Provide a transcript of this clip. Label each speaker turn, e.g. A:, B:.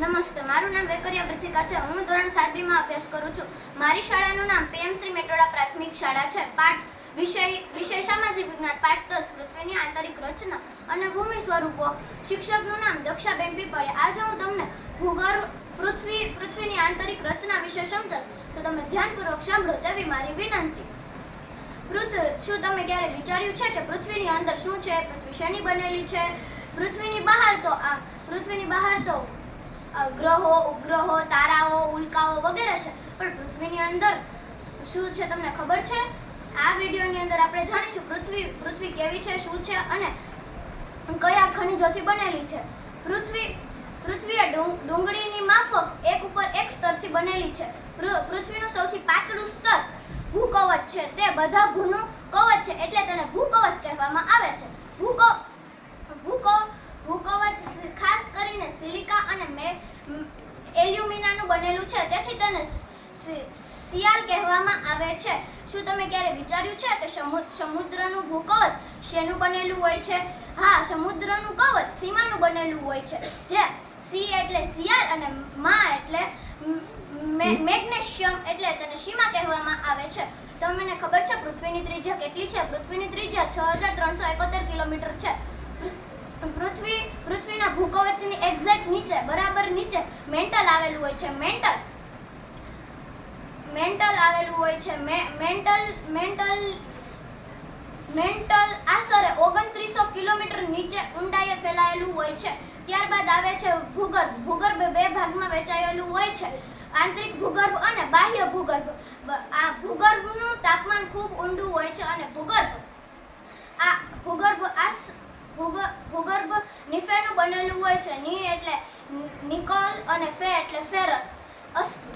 A: નમસ્તે, મારું નામ વેકરિયા પ્રતિકા છે. હું ધોરણ સાત બીમાં અભ્યાસ કરું છું. મારી શાળાનું નામ પીએમ શ્રી મેટોડા પ્રાથમિક શાળા છે. પાઠ વિષય વિષય સામાજિક વિજ્ઞાન, પાઠ દસ, પૃથ્વીની આંતરિક રચના અને ભૂમિ સ્વરૂપો. શિક્ષકનું નામ દક્ષાબેન પીપળે આજે હું તમને ભૂગર્ભ, પૃથ્વી, પૃથ્વીની આંતરિક રચના વિશે સમજાવીશ. તો તમે ધ્યાનપૂર્વક સાંભળો તેવી મારી વિનંતી. પૃથ્વી, શું તમે ક્યારે વિચાર્યું છે કે પૃથ્વીની અંદર શું છે? પૃથ્વી શેની બનેલી છે? પૃથ્વીની બહાર તો આ, પૃથ્વીની બહાર તો ગ્રહો, ઉપગ્રહો, તારાઓ, ઉલ્કાઓ વગેરે છે. પણ પૃથ્વીની અંદર શું છે તમને ખબર છે? આ વિડીયોની અંદર આપણે જાણીશું પૃથ્વી પૃથ્વી કેવી છે, શું છે અને કયા ખનિજોથી બનેલી છે. પૃથ્વી પૃથ્વી એ ડુંગળીની માફક એક ઉપર એક સ્તરથી બનેલી છે. પૃથ્વીનું સૌથી પાતળું સ્તર ભૂકવચ છે. તે બધા ભૂનું કવચ છે. એટલે તેને ભૂકવચ કહેવામાં આવે છે ભૂકો ભૂકો ભૂકવચ સ- ખાસ કરીને સિલિકા અને મે મ- એલ્યુમિનાનું બનેલું છે. તેથી તેને શિયાળ કહેવામાં આવે છે. શું તમે ક્યારે વિચાર્યું છે કે સમુ- સમુદ્રનું ભૂકવચ શેનું બનેલું હોય છે? હા, સમુદ્રનું કવચ સીમાનું બનેલું હોય છે. જે સી એટલે શિયાળ અને મા એટલે મેગ્નેશિયમ એટલે તેને સીમા કહેવામાં આવે છે. તમને ખબર છે પૃથ્વીની ત્રિજ્યા કેટલી છે? પૃથ્વીની ત્રિજ્યા છ હજાર ત્રણસો એકોતેર કિલોમીટર છે. પૃથ્વી, પૃથ્વીના ભૂકવચની એક્ઝેક્ટ નીચે, બરાબર નીચે મેન્ટલ આવેલું હોય છે. મેન્ટલ મેન્ટલ આવેલું હોય છે. મેન્ટલ મેન્ટલ મેન્ટલ આશરે ઓગણત્રીસો કિલોમીટર નીચે ઊંડાઈએ ફેલાયેલું હોય છે. ત્યારબાદ આવે છે ભૂગર્ભ. ભૂગર્ભ બે ભાગમાં વહેંચાયેલું હોય છે. આંતરિક ભૂગર્ભ અને બાહ્ય ભૂગર્ભ. આ ભૂગર્ભનું તાપમાન ખૂબ ઊંડું હોય છે અને ભૂગર્ભ નિફેનું બનેલું હોય છે. ની એટલે નિકોલ અને ફે એટલે ફેરસ. અસ્તુ